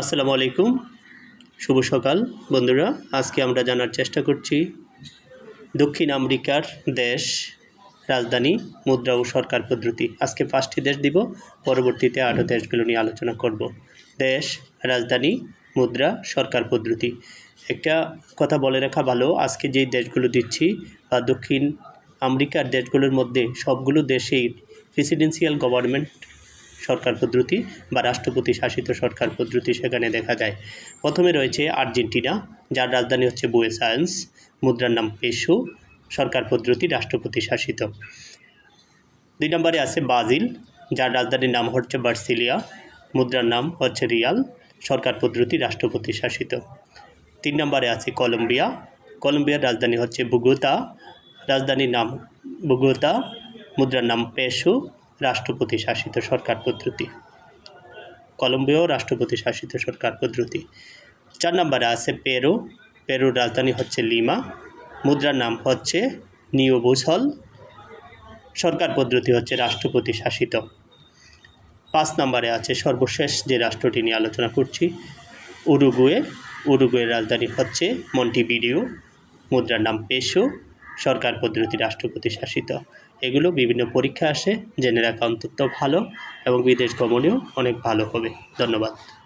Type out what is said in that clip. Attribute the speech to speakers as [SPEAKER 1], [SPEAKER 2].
[SPEAKER 1] আসসালামু আলাইকুম। শুভ সকাল, বন্ধুরা। আজকে আমরা জানার চেষ্টা করছি দক্ষিণ আমেরিকার দেশ, রাজধানী, মুদ্রা ও সরকার পদ্ধতি। আজকে পাঁচটি দেশ দিব, পরবর্তীতে আরও দেশগুলো নিয়ে আলোচনা করব। দেশ, রাজধানী, মুদ্রা, সরকার পদ্ধতি। একটা কথা বলে রাখা ভালো, আজকে যেই দেশগুলো দিচ্ছি বা দক্ষিণ আমেরিকার দেশগুলোর মধ্যে সবগুলো দেশেই প্রেসিডেন্সিয়াল গভর্নমেন্ট সরকার পদ্ধতি বা রাষ্ট্রপতি শাসিত সরকার পদ্ধতি সেখানে দেখা যায়। প্রথমে রয়েছে আর্জেন্টিনা, যার রাজধানী হচ্ছে বুয়েস আয়ান্স মুদ্রার নাম পেশো, সরকার পদ্ধতি রাষ্ট্রপতি শাসিত। দুই নম্বরে আছে ব্রাজিল, যার রাজধানীর নাম হচ্ছে বার্সিলিয়া মুদ্রার নাম হচ্ছে রিয়াল, সরকার পদ্ধতি রাষ্ট্রপতি শাসিত। তিন নম্বরে আছে কলম্বিয়া, কলম্বিয়ার রাজধানী হচ্ছে বুগোতা, রাজধানীর নাম বুগোতা, মুদ্রার নাম পেশো রাষ্ট্রপতি শাসিত সরকার পদ্ধতি। কলম্বিয়াও রাষ্ট্রপতি শাসিত সরকার পদ্ধতি। চার নম্বরে আছে পেরু। পেরুর রাজধানী হচ্ছে লিমা। মুদ্রার নাম হচ্ছে নিওবুসল সরকার পদ্ধতি হচ্ছে রাষ্ট্রপতি শাসিত। পাঁচ নম্বরে আছে সর্বশেষ যে রাষ্ট্রটি নিয়ে আলোচনা করছি, উরুগুয়ে। উরুগুয়ের রাজধানী হচ্ছে মন্টিভিডিও মুদ্রার নাম পেশো। সরকার পদ্ধতি রাষ্ট্রপতি শাসিত। এগুলো বিভিন্ন পরীক্ষা আসে, জেনে রাখা অন্তত ভালো এবং বিদেশ গমনেও অনেক ভালো হবে। ধন্যবাদ।